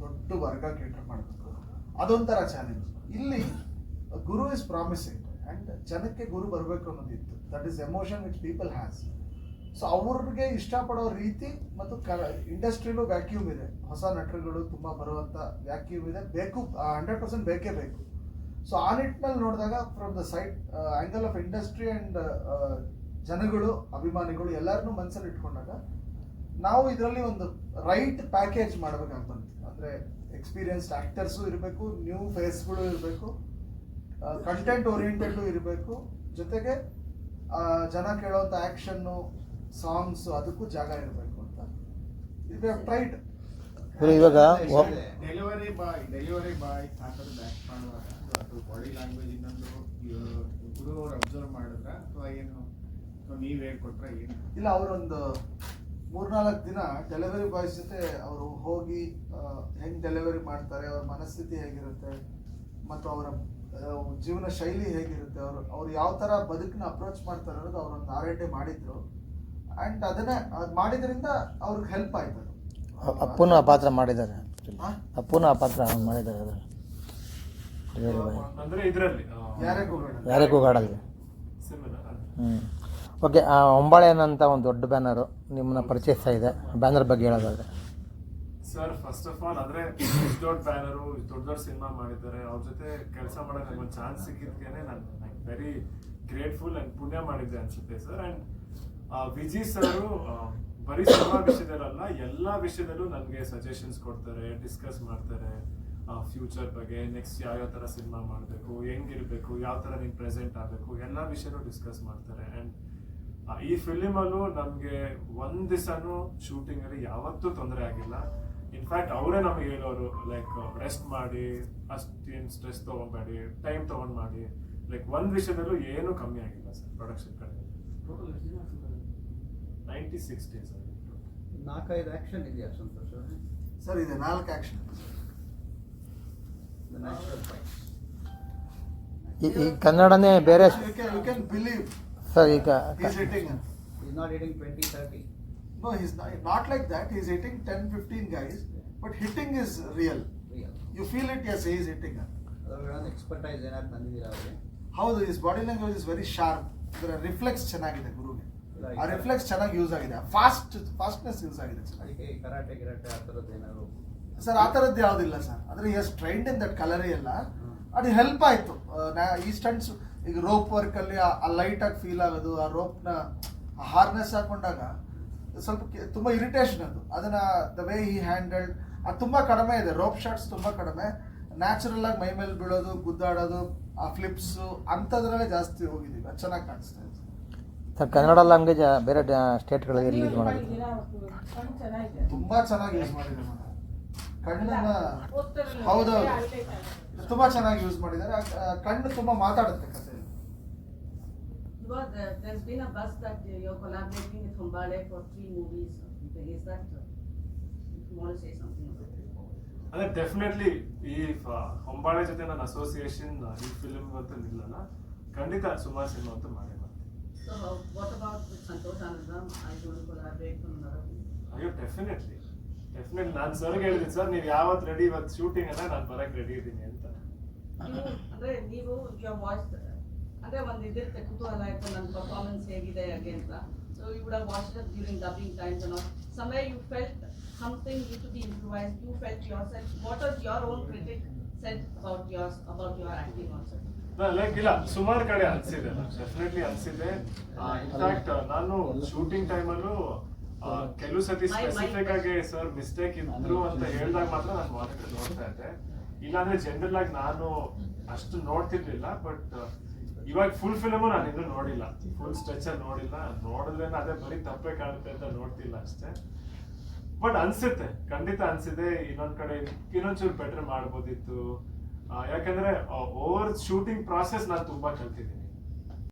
ದೊಡ್ಡ ವರ್ಗ ಕೇಟರ್ ಮಾಡಬೇಕು. ಅದೊಂಥರ ಚಾಲೆಂಜ್ ಇಲ್ಲಿ, ಗುರು ಇಸ್ ಪ್ರಾಮಿಸಿಂಗ್ ಆ್ಯಂಡ್ ಜನಕ್ಕೆ ಗುರು ಬರಬೇಕು ಅನ್ನೋದಿತ್ತು. That is emotion which people has so ಅವ್ರಿಗೆ ಇಷ್ಟಪಡೋ ರೀತಿ ಮತ್ತು ಕ ಇಂಡಸ್ಟ್ರಿಲೂ ವ್ಯಾಕ್ಯೂಮ್ ಇದೆ. ಹೊಸ ನಟರುಗಳು ತುಂಬ ಬರುವಂಥ ವ್ಯಾಕ್ಯೂಮ್ ಇದೆ. ಬೇಕು ಹಂಡ್ರೆಡ್ ಪರ್ಸೆಂಟ್ ಬೇಕೇ ಬೇಕು. ಸೊ ಆ ನಿಟ್ಟಿನಲ್ಲಿ ನೋಡಿದಾಗ from the side angle of industry and ಜನಗಳು, ಅಭಿಮಾನಿಗಳು ಎಲ್ಲರನ್ನೂ ಮನಸ್ಸಲ್ಲಿ ಇಟ್ಕೊಂಡಾಗ ನಾವು ಇದರಲ್ಲಿ ಒಂದು ರೈಟ್ ಪ್ಯಾಕೇಜ್ ಮಾಡಬೇಕಾಗಿ ಬಂತು ಅಂದರೆ ಎಕ್ಸ್ಪೀರಿಯನ್ಸ್ಡ್ ಆ್ಯಕ್ಟರ್ಸು ಇರಬೇಕು ನ್ಯೂ ಫೇಸ್ಗಳು ಇರಬೇಕು ಕಂಟೆಂಟ್ ಓರಿಯೆಂಟೆಡು ಇರಬೇಕು. ಜೊತೆಗೆ ಜನ ಕೇಳೋವಂಥ ಆ್ಯಕ್ಷನ್ನು ಸಾಂಗ್ಸ್ ಅದಕ್ಕೂ ಜಾಗ ಇರಬೇಕು ಅಂತ. ಇದು ಟ್ರೈಟ್ ಇವಾಗ ಡೆಲಿವರಿ ಬಾಯ್ ಡೆಲಿವರಿ ಬಾಯ್ ಆ ಥರದ್ದು ಆ್ಯಕ್ಟ್ ಮಾಡುವಾಗ ಬಾಡಿ ಲ್ಯಾಂಗ್ವೇಜ್ ಇನ್ನೊಂದು ಗುರು ಅವ್ರು ಅಬ್ಸರ್ವ್ ಮಾಡಿದ್ರ ಅಥವಾ ಏನು? ಅಥವಾ ನೀವು ಹೇಳ್ಕೊಟ್ರೆ ಏನು? ಇಲ್ಲ ಅವರೊಂದು ಮೂರ್ನಾಲ್ಕು ದಿನ ಡೆಲಿವರಿ ಬಾಯ್ಸ್ ಜೊತೆ ಅವರು ಹೋಗಿ ಹೆಂಗೆ ಡೆಲಿವರಿ ಮಾಡ್ತಾರೆ ಅವ್ರ ಮನಸ್ಥಿತಿ ಹೇಗಿರುತ್ತೆ ಮತ್ತು ಅವರ ಜೀವನ ಶೈಲಿ ಹೇಗಿರುತ್ತೆ ಅವರು ಅವ್ರು ಯಾವ ಥರ ಬದುಕನ್ನ ಅಪ್ರೋಚ್ ಮಾಡ್ತಾರೆ ಅನ್ನೋದು ಅವರೊಂದು ಆರೈಕೆ ಮಾಡಿದ್ರು. ಆ್ಯಂಡ್ ಅದನ್ನೇ ಅದು ಮಾಡಿದ್ರಿಂದ ಅವ್ರಿಗೆ ಹೆಲ್ಪ್ ಆಯ್ತು ಅದು. ಅಪ್ಪನು ಆ ಪಾತ್ರ ಮಾಡಿದ್ದಾರೆ. ಅಪ್ಪನ ಪಾತ್ರ ಮಾಡಿದ್ದಾರೆ ಅದರ ಡೆಲಿವರಿ ಅಂದ್ರೆ ಇದರಲ್ಲಿ ಯಾರೇ ಕೂಗಾಡಲ್ಲ ಯಾರಿಗೂ ಗಾಡಲ್ಲಿ ಹ್ಞೂ ಓಕೆ ಒಂಬಾಳೆನ್ ಅಂತ ಒಂದು ದೊಡ್ಡ ಬ್ಯಾನರು ನಿಮ್ಮನ್ನ ಪರಿಚಯಿಸ್ತಾ ಇದೆ. ಬ್ಯಾನರ್ ಬಗ್ಗೆ ಹೇಳೋದಾದ್ರೆ. ಸರ್ ಫಸ್ಟ್ ಆಫ್ ಆಲ್ ಅಂದ್ರೆ ಇಷ್ಟು ದೊಡ್ಡ ಬ್ಯಾನರು, ದೊಡ್ಡ ದೊಡ್ಡ ಸಿನಿಮಾ ಮಾಡಿದ್ದಾರೆ. ಅವ್ರ ಜೊತೆ ಕೆಲಸ ಮಾಡೋಕ್ಕೆ ಒಂದು ಚಾನ್ಸ್ ಸಿಕ್ಕಿದ್ಕೇನೆ ನಾನು ವೆರಿ ಗ್ರೇಟ್ಫುಲ್ ಆ್ಯಂಡ್ ಪುಣ್ಯ ಮಾಡಿದ್ದೆ ಅನ್ಸುತ್ತೆ ಸರ್. ಆ್ಯಂಡ್ ವಿಜಿ ಸರು ಬರೀ ಸಿನಿಮಾ ವಿಷಯದಲ್ಲ ಎಲ್ಲ ವಿಷಯದಲ್ಲೂ ನನಗೆ ಸಜೆಷನ್ಸ್ ಕೊಡ್ತಾರೆ ಡಿಸ್ಕಸ್ ಮಾಡ್ತಾರೆ. ಫ್ಯೂಚರ್ ಬಗ್ಗೆ ನೆಕ್ಸ್ಟ್ ಯಾವ ಥರ ಸಿನಿಮಾ ಮಾಡಬೇಕು, ಹೆಂಗಿರ್ಬೇಕು, ಯಾವ ಥರ ನೀನು ಪ್ರೆಸೆಂಟ್ ಆಗಬೇಕು, ಎಲ್ಲ ವಿಷಯನೂ ಡಿಸ್ಕಸ್ ಮಾಡ್ತಾರೆ. ಆ್ಯಂಡ್ ಈ ಫಿಲಿಮಲ್ಲೂ ನಮಗೆ ಒಂದ್ ದಿವಸನೂ ಶೂಟಿಂಗ್ ಅಲ್ಲಿ ಯಾವತ್ತೂ ತೊಂದರೆ ಆಗಿಲ್ಲ. ಇನ್ಫ್ಯಾಕ್ಟ್ ಅವರೇ ನಮಗೆ ಹೇಳೋರು ಲೈಕ್ ರೆಸ್ಟ್ ಮಾಡಿ ಅಷ್ಟೇನು ಸ್ಟ್ರೆಸ್ ತೊಗೊಬೇಡಿ ಟೈಮ್ ತೊಗೊಂಡು ಮಾಡಿ ಲೈಕ್ ಒಂದ್ ವಿಷಯದಲ್ಲೂ ಏನೂ ಕಮ್ಮಿ ಆಗಿಲ್ಲ ಸರ್ ಪ್ರೊಡಕ್ಷನ್ ಕಡೆ. ನೈಂಟಿ ಸಿಕ್ಸ್ ಡೇಸ್ ನಾಲ್ಕೈದು ಆಕ್ಷನ್ ಇದೆಯಾ ಸಂತೋಷ್ ಸರ್? ಇದೆ ನಾಲ್ಕು ಆ್ಯಕ್ಷನ್ ಈ ಕನ್ನಡನೇ ಬೇರೆ ಯು ಕ್ಯಾನ್ ಬಿಲೀವ್ ಸರ್ ಈಗ is hitting is not eating twenty thirty No, he's not, not like that. He's hitting 10, 15 guys, but hitting is real. Real You feel it, yes, he is hitting. ಅದರೊಳಗೆ expertise ಏನಾದ್ರು ತಂದಿದ್ದೀರಾ ಅವರಿಗೆ ಹೌದು is body language is very sharp ಇದರ reflex ಚೆನ್ನಾಗಿದೆ ಗುರುಗೆ. ಆ reflex ಚೆನ್ನಾಗಿ ಯೂಸ್ ಆಗಿದೆ. ಫಾಸ್ಟ್ ಫಾಸ್ಟ್ನೆಸ್ ಯೂಸ್ ಆಗಿದೆ ಅದಕ್ಕೆ ಕರಾಟೆ ಗಿರಾಟೆ ಆ ಥರದ್ದು ಏನಾದ್ರು ಸರ್ ಆ ಥರದ್ದು ಯಾವುದಿಲ್ಲ ಸರ್. ಅಂದರೆ yes trained in that Kalari ಎಲ್ಲ ಅದು ಹೆಲ್ಪ್ ಆಯಿತು. ಈ ಸ್ಟಂಟ್ಸ್ ಈಗ ರೋಪ್ ವರ್ಕಲ್ಲಿ ಆ ಲೈಟಾಗಿ ಫೀಲ್ ಆಗೋದು ಆ ರೋಪ್ನ ಹಾರ್ನೆಸ್ ಹಾಕೊಂಡಾಗ ಸ್ವಲ್ಪ ಕೆ- ತುಂಬ ಇರಿಟೇಷನ್ ಅದು. ಅದನ್ನ ದ ವೇ ಹಿ ಹ್ಯಾಂಡಲ್ಡ್ ಅದು ತುಂಬ ಕಡಿಮೆ ಇದೆ. ರೋಪ್ ಶಾಟ್ಸ್ ತುಂಬ ಕಡಿಮೆ. ನ್ಯಾಚುರಲ್ ಆಗಿ ಮೈ ಮೇಲೆ ಬೀಳೋದು ಗುದ್ದಾಡೋದು ಆ ಫ್ಲಿಪ್ಸು ಅಂಥದ್ರಲ್ಲೇ ಜಾಸ್ತಿ ಹೋಗಿದ್ದೀವಿ ಅದು ಚೆನ್ನಾಗಿ ಕಾಣಿಸ್ತಾ ಇದೆ. ಸರ್ ಕನ್ನಡ ಲ್ಯಾಂಗ್ವೇಜ್ ಬೇರೆ ಸ್ಟೇಟ್ಗಳಿಗೆ ರಿಲೀಸ್ ಮಾಡೋದು. ತುಂಬ ಚೆನ್ನಾಗಿ ಯೂಸ್ ಮಾಡಿದ್ರು ಮೇಡಮ್ ಕಣ್ಣನ್ನ ಹೌದೌದು. ತುಂಬಾ ಚೆನ್ನಾಗಿ ಯೂಸ್ ಮಾಡಿದ್ದಾರೆ. ಕಣ್ಣು ತುಂಬಾ ಮಾತಾಡುತ್ತೆ ಕತೆ ಇವತ್ is been yo Hombale for three movies association ಈ ಫಿಲಮ್ ಅಂತ ನಿಲ್ಲಲ್ಲ. ಖಂಡಿತ ಸುಮಾರ್ ಸಿನಿಮಾ ಅಂತ ಮಾಡಿದರು ಅಯ್ಯೋ ವಾಟ್ ಡೆಫಿನೆಟ್ಲಿ ಡೆಫಿನೆಟ್ಲಿ ನಾನು ಸರ್ಗೆ ಹೇಳಿದೆ ಸರ್ ನೀವು ಯಾವತ್ತು ರೆಡಿ ಇವತ್ತು ಶೂಟಿಂಗ್ ಅನ್ನ ನಾನು ಬರಕ್ಕೆ ರೆಡಿ ಇದ್ದೀನಿ ಅಂತ. ಅಂದ್ರೆ ನೀವು your ವಾಚ್ ಅಂದ್ರೆ ಒಂದು ಇದಿರುತ್ತೆ ಕುತೂಹಲ ಆಯ್ತು ನನ್ನ ಪರ್ಫಾರ್ಮೆನ್ಸ್ ಹೇಗಿದೆ ಹಾಗೆ ಅಂತ. So you would have up during dubbing times ಅನ್ನೋ ಸಮಯ you felt something you to be improvised you felt yourself what are your own critic set about yours about your acting answer like ಇಲ್ಲ ಸುಮಾರು ಕಡೆ ಅನ್ಸಿದೆ definitely ಅನ್ಸಿದೆ. In fact ನಾನು shooting ಟೈಮಲ್ಲೂ ಕೆಲವು ಸತಿ ಸ್ಪೆಸಿಫಿಕ್ ಆಗಿ ಸರ್ ಮಿಸ್ಟೇಕ್ ಇದ್ರು ಅಂತ ಹೇಳಿದಾಗ ಮಾತ್ರ ನಾನು ಮಾನಿಟರ್ ನೋಡ್ತಾ ಇದ್ದೆ. ಇಲ್ಲಾಂದ್ರೆ ಜನರಲ್ ಆಗಿ ನಾನು ಅಷ್ಟು ನೋಡ್ತಿರ್ಲಿಲ್ಲ ಬಟ್ ಇವಾಗ ಫುಲ್ ಫಿಲಮು ನಾನು ಇನ್ನೂ ನೋಡಿಲ್ಲ. ಫುಲ್ ಸ್ಟ್ರೆಚ್ ಅಲ್ಲಿ ನೋಡಿಲ್ಲ. ನೋಡಿದ್ರೆ ಅದೇ ಬರೀ ತಪ್ಪೇ ಕಾಣುತ್ತೆ ಅಂತ ನೋಡ್ತಿಲ್ಲ ಅಷ್ಟೇ. ಬಟ್ ಅನ್ಸುತ್ತೆ. ಖಂಡಿತ ಅನ್ಸಿದೆ. ಇನ್ನೊಂದ್ ಕಡೆ ಇನ್ನೊಂಚೂರು ಬೆಟರ್ ಮಾಡ್ಬೋದಿತ್ತು. ಯಾಕಂದ್ರೆ ಓವರ್ ಶೂಟಿಂಗ್ ಪ್ರಾಸೆಸ್ ನಾನು ತುಂಬಾ ಕಲ್ತಿದ್ದೀನಿ.